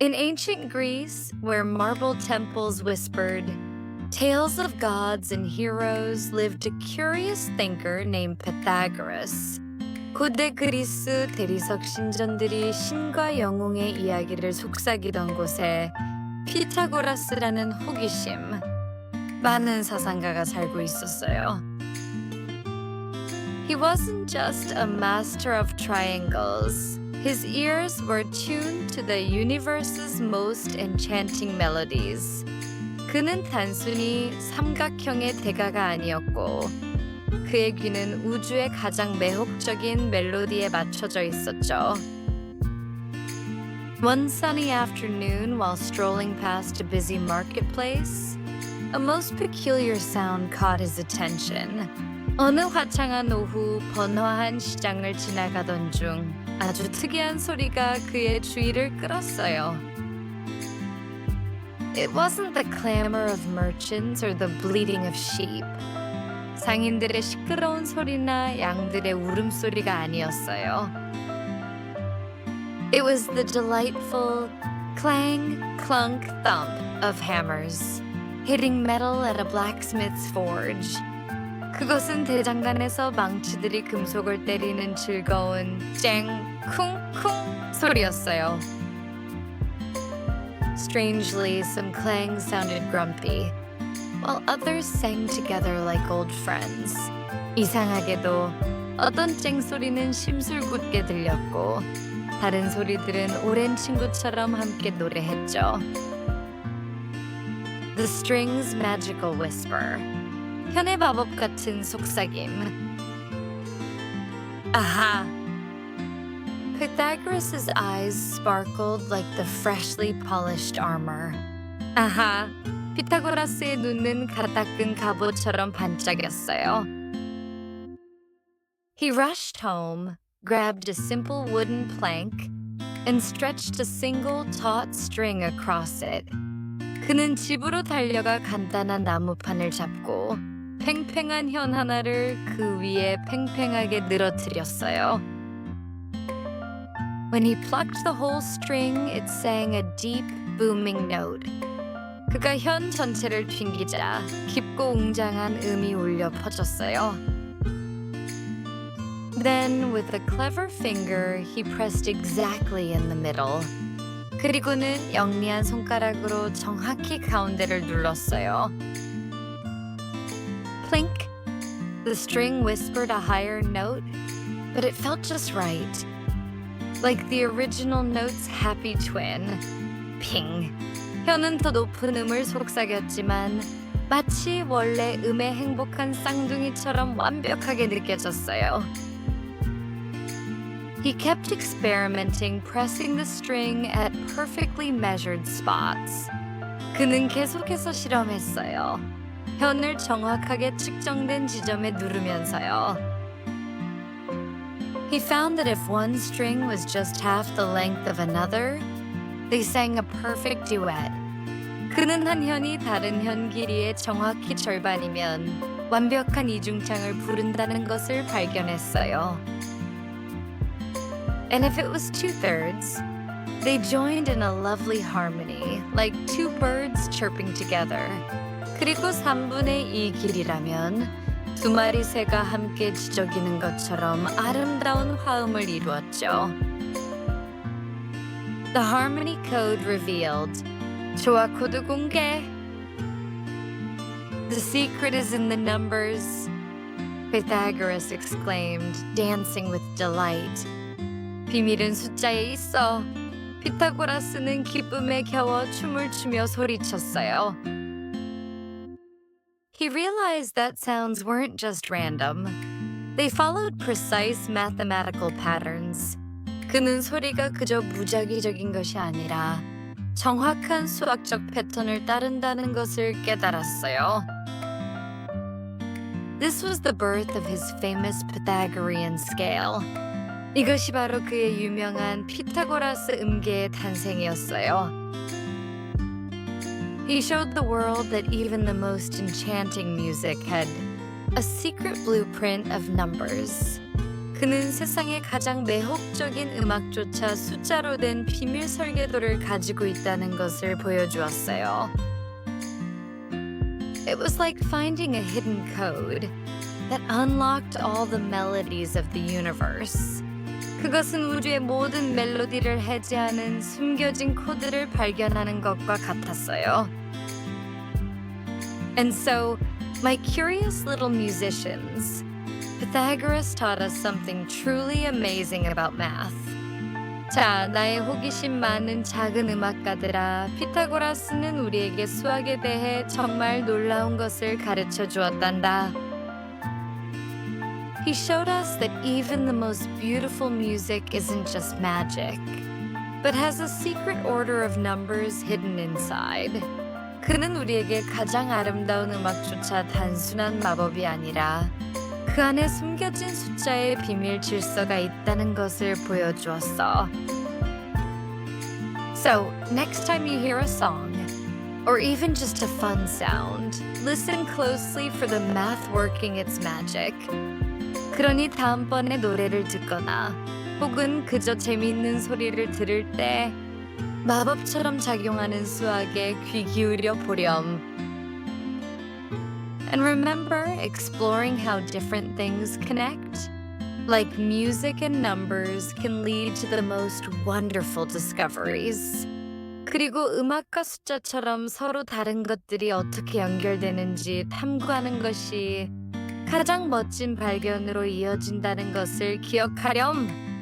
In ancient Greece, where marble temples whispered tales of gods and heroes, lived a curious thinker named Pythagoras. 고대 그리스 대리석 신전들이 신과 영웅의 이야기를 속삭이던 곳에 피타고라스라는 호기심 많은 사상가가 살고 있었어요. He wasn't just a master of triangles. His ears were tuned to the universe's most enchanting melodies. 그는 단순히 삼각형의 대가가 아니었고 그의 귀는 우주의 가장 매혹적인 멜로디에 맞춰져 있었죠. One sunny afternoon while strolling past a busy marketplace, a most peculiar sound caught his attention. 어느 화창한 오후 번화한 시장을 지나가던 중 아주 특이한 소리가 그의 주의를 끌었어요. It wasn't the clamor of merchants or the bleating of sheep. 상인들의 시끄러운 소리나 양들의 울음소리가 아니었어요. It was the delightful clang, clunk, thump of hammers hitting metal at a blacksmith's forge. 그것은 대장간에서 망치들이 금속을 때리는 즐거운 쨍, 쿵쿵 소리였어요. Strangely, some clangs sounded grumpy, while others sang together like old friends. 이상하게도 어떤 쨍 소리는 심술궂게 들렸고 다른 소리들은 오랜 친구처럼 함께 노래했죠. The Strings Magical Whisper 현의 마법 같은 속삭임 아하 Pythagoras' eyes sparkled like the freshly polished armor. 아하, 피타고라스의 눈은 갓 닦은 갑옷처럼 반짝였어요. He rushed home, grabbed a simple wooden plank, and stretched a single taut string across it. 그는 집으로 달려가 간단한 나무판을 잡고 팽팽한 현 하나를 그 위에 팽팽하게 늘어뜨렸어요. When he plucked the whole string, it sang a deep, booming note. 그가 현 전체를 튕기자 깊고 웅장한 음이 울려 퍼졌어요. Then, with a clever finger, he pressed exactly in the middle. 그리고는 영리한 손가락으로 정확히 가운데를 눌렀어요. Plink. The string whispered a higher note, but it felt just right. Like the original note's happy twin. Ping. 혀는 더 높은 음을 속삭였지만 마치 원래 음의 행복한 쌍둥이처럼 완벽하게 느껴졌어요. He kept experimenting, pressing the string at perfectly measured spots. 그는 계속해서 실험했어요. 현을 정확하게 측정된 지점에 누르면서요. He found that if one string was just half the length of another, they sang a perfect duet. 그는 한 현이 다른 현 길이의 정확히 절반이면 완벽한 이중창을 부른다는 것을 발견했어요. And if it was two thirds, they joined in a lovely harmony, like two birds chirping together. 그리고 3분의 2 길이라면 두 마리 새가 함께 지저귀는 것처럼 아름다운 화음을 이루었죠. The harmony code revealed. 조화 코드 공개. The secret is in the numbers. Pythagoras exclaimed, dancing with delight. 비밀은 숫자에 있어. 피타고라스는 기쁨에 겨워 춤을 추며 소리쳤어요. He realized that sounds weren't just random. They followed precise mathematical patterns. 그는 소리가 그저 무작위적인 것이 아니라 정확한 수학적 패턴을 따른다는 것을 깨달았어요. This was the birth of his famous Pythagorean scale. 이것이 바로 그의 유명한 피타고라스 음계의 탄생이었어요. He showed the world that even the most enchanting music had a secret blueprint of numbers. 그는 세상의 가장 매혹적인 음악조차 숫자로 된 비밀 설계도를 가지고 있다는 것을 보여주었어요. It was like finding a hidden code that unlocked all the melodies of the universe. 그것은 우주의 모든 멜로디를 해제하는 숨겨진 코드를 발견하는 것과 같았어요. And so, my curious little musicians, Pythagoras taught us something truly amazing about math. 자, 나의 호기심 많은 작은 음악가들아, 피타고라스는 우리에게 수학에 대해 정말 놀라운 것을 가르쳐 주었단다. He showed us that even the most beautiful music isn't just magic, but has a secret order of numbers hidden inside. 그는 우리에게 가장 아름다운 음악조차 단순한 마법이 아니라 그 안에 숨겨진 숫자의 비밀 질서가 있다는 것을 보여주었어. So, next time you hear a song, or even just a fun sound, listen closely for the math working its magic. 그러니 다음번에 노래를 듣거나 혹은 그저 재미있는 소리를 들을 때 마법처럼 작용하는 수학에 귀 기울여 보렴. And remember exploring how different things connect? Like music and numbers can lead to the most wonderful discoveries. 그리고 음악과 숫자처럼 서로 다른 것들이 어떻게 연결되는지 탐구하는 것이 가장 멋진 발견으로 이어진다는 것을 기억하렴.